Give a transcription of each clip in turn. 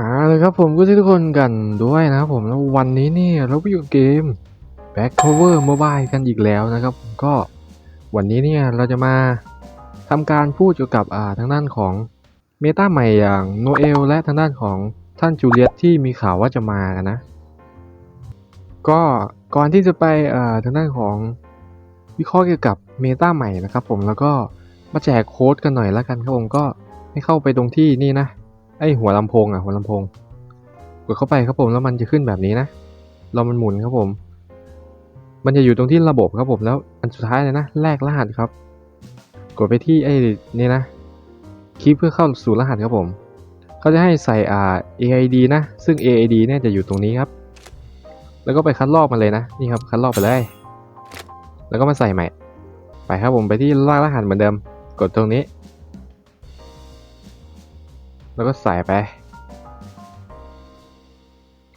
อ่าเลยครับผมก็ทุกคนกันด้วยนะครับผมแล้ววันนี้เนี่ยเราไปอยู่เกม Back Cover Mobile กันอีกแล้วนะครับก็วันนี้เนี่ยเราจะมาทำการพูดเกี่ยวกับอ่าทางด้านของเมตาใหม่อย่างโนเอลและทางด้านของท่านจูเลียตที่มีข่าวว่าจะมากันนะ ก็ก่อนที่จะไปอ่าทางด้านของวิเคราะห์เกี่ยวกับเมตาใหม่นะครับผมแล้วก็มาแจกโค้ดกันหน่อยแล้วกันครับผมก็ให้เข้าไปตรงที่นี่นะ ไอหัวลำโพงอะหัวลำโพง กดเข้าไปครับผมแล้วมันจะขึ้นแบบนี้นะเรามันหมุนครับผม มันจะอยู่ตรงที่ระบบครับผมแล้วอันสุดท้ายเลยนะแลกรหัสครับ กดไปที่ไอ้นี่นะคลิกเพื่อเข้าสู่รหัสครับผมเขาจะให้ใส่อ่า AID นะ ซึ่ง AID เนี่ยจะอยู่ตรงนี้ครับ แล้วก็ไปคัดลอกมันเลยนะนี่ครับคัดลอกไปเลย แล้วก็มาใส่ใหม่ ไปครับผมไปที่ลากรหัสเหมือนเดิม กดตรงนี้ แล้วก็ใส่ไป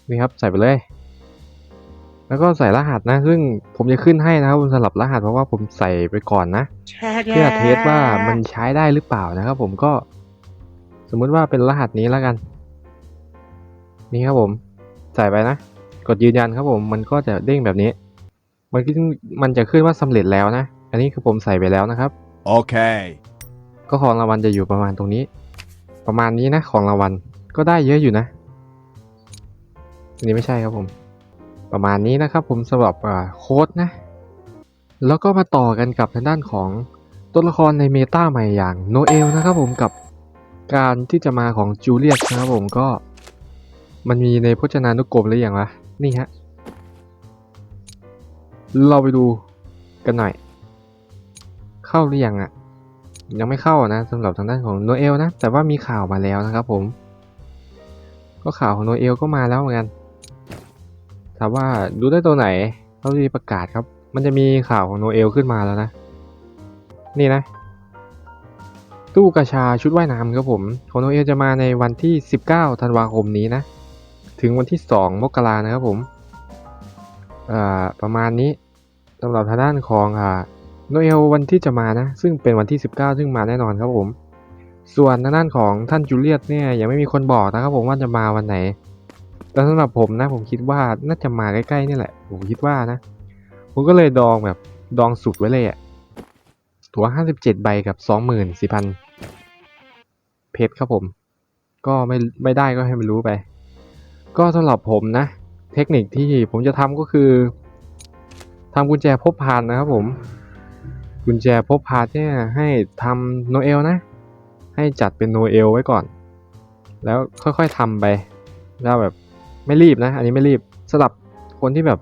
นี่ครับใส่ไปเลย แล้วก็ใส่รหัสนะ ซึ่งผมจะขึ้นให้นะครับสำหรับรหัสเพราะว่าผมใส่ไปก่อนนะเพื่อเทสว่ามันใช้ได้หรือเปล่านะครับผมก็ สมมุติว่าเป็นรหัสนี้แล้วกัน นี่ครับผมใส่ไปนะ กดยืนยันครับผมมันก็จะเด้งแบบนี้ มันก็มันจะขึ้นว่าสำเร็จแล้วนะ อันนี้คือผมใส่ไปแล้วนะครับ Okay. ก็ของรางวัลจะอยู่ประมาณตรงนี้ ประมาณนี้นะของรางวัลก็ได้เยอะอยู่นะอันนี้ไม่ใช่ครับผม ประมาณนี้นะครับผมสำหรับโค้ดนะ แล้วก็มาต่อกันกับทางด้านของตัวละครในเมตาใหม่อย่างโนเอลนะครับผมกับการที่จะมาของจูเลียสนะครับผมก็ มันมีในพจนานุกรมหรือยังวะนี่ฮะเราไปดูกันหน่อย เข้าหรือยังอะ ยังไม่เข้านะสำหรับทางด้านของโนเอลนะ แต่ว่ามีข่าวมาแล้วนะครับผม ก็ข่าวของโนเอลก็มาแล้วเหมือนกันถามว่าดูได้ตัวไหนเขาจะประกาศครับ มันจะมีข่าวของโนเอลขึ้นมาแล้วนะ นี่นะ ตู้กระชาชุดว่ายน้ำครับผมของโนเอลจะมาในวันที่ 19ธันวาคมนี้นะ ถึงวันที่ 2 มกรานะครับผม อ่า ประมาณนี้สำหรับทางด้านของอ่า โนเอลวันที่จะมานะ ซึ่งเป็นวันที่ 19 ซึ่งมาแน่นอนครับผม ส่วนทางด้านของท่านจูเลียตเนี่ยยังไม่มีคนบอกนะครับผมว่าจะมาวันไหน แต่สำหรับผมนะผมคิดว่าน่าจะมาใกล้ๆนี่แหละ ผมคิดว่านะ ผมก็เลยดองแบบดองสุดไว้เลยอะตั๋ว 57 ใบกับ 24,000 เพชรครับผม ก็ไม่ไม่ได้ก็ให้มันรู้ไป ก็สำหรับผมนะ เทคนิคที่ผมจะทำก็คือทำกุญแจพบพานนะครับผม กุญแจพบพาร์ทเนี่ยให้ทำโนเอลนะ ให้จัดเป็นโนเอลไว้ก่อน แล้วค่อยๆทำไปแล้วแบบไม่รีบนะ อันนี้ไม่รีบสำหรับคนที่แบบ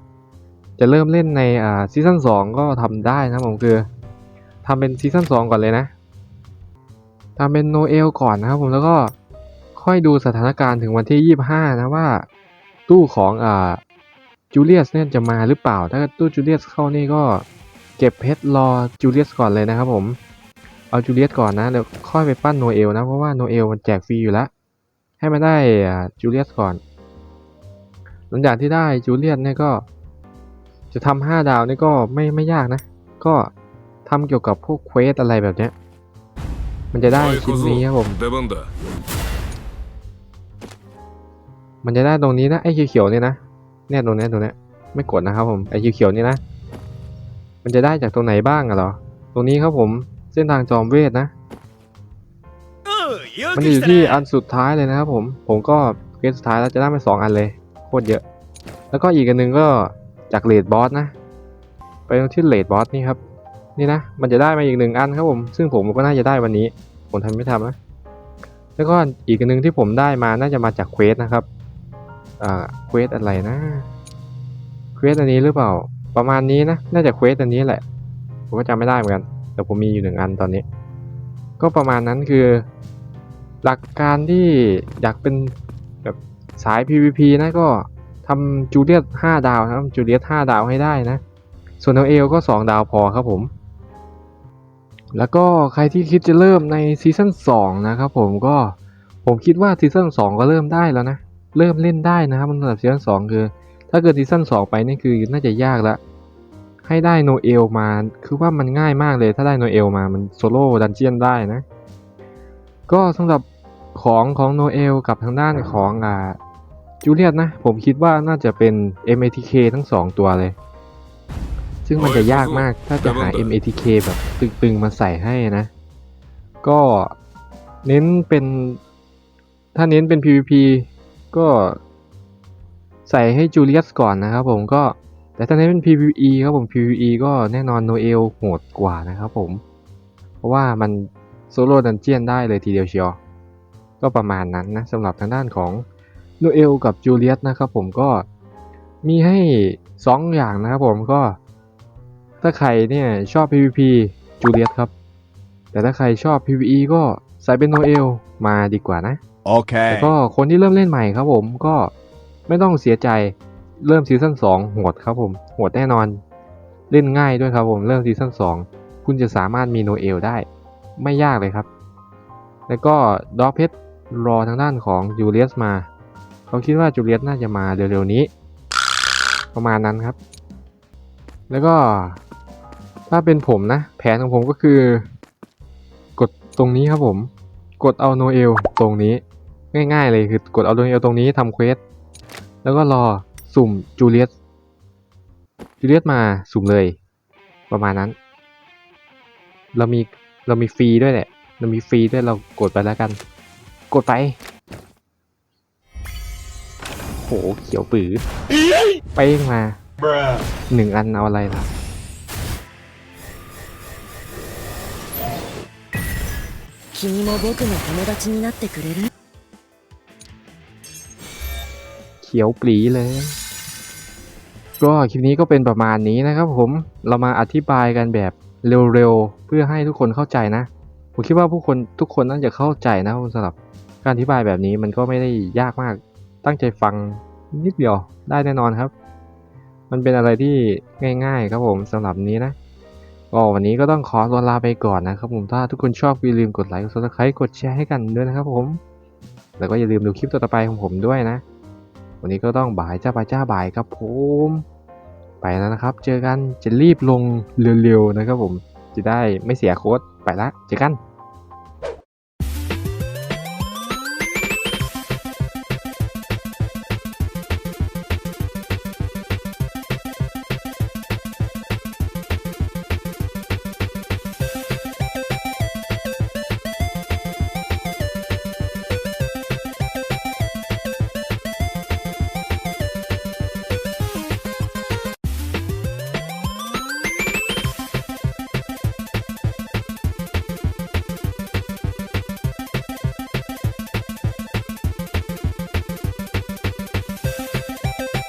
จะเริ่มเล่นในอ่าซีซั่น2ก็ทำได้นะผมคือทำเป็นซีซั่น2ก่อนเลยนะทำเป็นโนเอลก่อนนะครับผมแล้วก็ค่อยดูสถานการณ์ถึงวันที่ 25 นะว่า ตู้ของอ่าจูเลียสเนี่ยจะมาหรือเปล่า ถ้าตู้จูเลียสเข้านี่ก็ เก็บเพชรรอจูเลียสก่อนเลยนะครับผม เอาจูเลียสก่อนนะเดี๋ยวค่อยไปปั้นโนเอลนะเพราะว่าโนเอลมันแจกฟรีอยู่แล้ว ให้มาได้จูเลียสก่อน หลังจากที่ได้จูเลียสเนี่ยก็ จะทำห้าดาวนี่ก็ไม่ไม่ยากนะ ก็ทำเกี่ยวกับพวกเควสอะไรแบบเนี้ย มันจะได้ชิ้นนี้ครับผมมันจะได้ตรงนี้นะไอ้เขียวๆเนี่ยนะเนี่ยตรงนี้ตรงนี้ไม่กดนะครับผมไอ้เขียวๆนี่นะ มันจะได้จากตรงไหนบ้างอะเหรอ ตรงนี้ครับผมเส้นทางจอมเวทนะ มันจะอยู่ที่อันสุดท้ายเลยนะครับผม ผมก็เกมสุดท้ายแล้วจะได้มาสองอันเลยโคตรเยอะ แล้วก็อีกอันหนึงก็จากเลดบอสนะ ไปตรงที่เลดบอสนี่ครับ นี่นะ มันจะได้มาอีกหนึ่งอันครับผม ซึ่งผมก็น่าจะได้วันนี้ ผมทำไม่ทำนะ แล้วก็อีกอันหนึงที่ผมได้มาน่าจะมาจากเควสนะครับ อ่า เควสอะไรนะ เควสอันนี้หรือเปล่า ประมาณนี้นะ น่าจะเควสอันนี้แหละ ผมก็จำไม่ได้เหมือนกัน แต่ผมมีอยู่หนึ่งอันตอนนี้ ก็ประมาณนั้นคือ หลักการที่อยากเป็นแบบสาย PVP นะก็ทำจูเลียต5ดาวนะจูเลียต5ดาวให้ได้นะ ส่วนเอลก็ 2 ดาวพอครับผม แล้วก็ใครที่คิดจะเริ่มในซีซั่น2นะครับผมก็ผมคิดว่าซีซั่น2ก็เริ่มได้แล้วนะ เริ่มเล่นได้นะครับสำหรับซีซั่น2คือ ถ้าเกิดซีซั่น2ไปนี่คือน่าจะยากละให้ได้โนเอลมา คือว่ามันง่ายมากเลยถ้าได้โนเอลมามันโซโล่ดันเจียนได้นะ ก็สำหรับของของโนเอลกับทางด้านของอ่าจูเลียตนะ ผมคิดว่าน่าจะเป็น MATK ทั้งสองตัวเลย ซึ่งมันจะยากมากถ้าจะหา MATK แบบตึงๆมาใส่ให้นะ ก็เน้นเป็น ถ้าเน้นเป็น PVP ก็ ใส่ให้จูเลียสก่อนนะครับผมก็แต่ถ้าเน้นเป็น PVE ครับผม PVE ก็แน่นอนโนเอลโหดกว่านะครับผม เพราะว่ามันโซโล่ดันเจียนได้เลยทีเดียวเชียว ก็ประมาณนั้นนะสำหรับทางด้านของโนเอลกับจูเลียสนะครับผมก็มีให้ 2 อย่างนะครับผมก็ ถ้าใครเนี่ยชอบ PVP จูเลียสครับ แต่ถ้าใครชอบ PVE ก็ใส่เป็นโนเอลมาดีกว่านะ Okay. แล้วก็คนที่เริ่มเล่นใหม่ครับผมก็ ไม่ต้องเสียใจเริ่มซีซั่น2โหดครับผมโหดแน่นอน เล่นง่ายด้วยครับผมเริ่มซีซั่น2คุณจะสามารถมีโนเอลได้ ไม่ยากเลยครับ แล้วก็ดอกเพชรรอทางด้านของจูเลียสมา เขาคิดว่าจูเลียสน่าจะมาเร็วๆนี้ ประมาณนั้นครับ แล้วก็ถ้าเป็นผมนะ แผนของผมก็คือ กดตรงนี้ครับผม กดเอาโนเอลตรงนี้ ง่าย ๆ เลยคือกดเอาโนเอลตรงนี้ทำเควส แล้วก็รอสุ่มจูเลียส จูเลียสมาสุ่มเลย ประมาณนั้น เรามีเรามีฟรีด้วยแหละ เรามีฟรีด้วยเรากดไปแล้วกัน กดไป โห เขียวปื้อเป้งมา Bruh. หนึ่งอันเอาอะไรล่ะ 君も僕の友達になってくれる ขียวปลีเลย ก็คลิปนี้ก็เป็นประมาณนี้นะครับผมเรามาอธิบายกันแบบเร็วๆ เพื่อให้ทุกคนเข้าใจนะ ผมคิดว่าผู้คนทุกคนน่าจะเข้าใจนะสำหรับการอธิบายแบบนี้มันก็ไม่ได้ยากมาก ตั้งใจฟังนิดเดียวได้แน่นอนครับ มันเป็นอะไรที่ง่าย ๆ ครับผมสำหรับนี้นะก็วันนี้ก็ต้องขอตัวลาไปก่อนนะครับผมถ้าทุกคนชอบอย่าลืมกดไลค์กด subscribe กดแชร์ให้กันด้วยนะครับผม แล้วก็อย่าลืมดูคลิปต่อไปของผมด้วยนะ วันนี้ก็ต้องบายจ้าบ่ายจ้าบายครับผมไปแล้วนะครับ เจอกันจะรีบลงเร็วๆนะครับผมจะได้ไม่เสียโค้ดไปละเจอกัน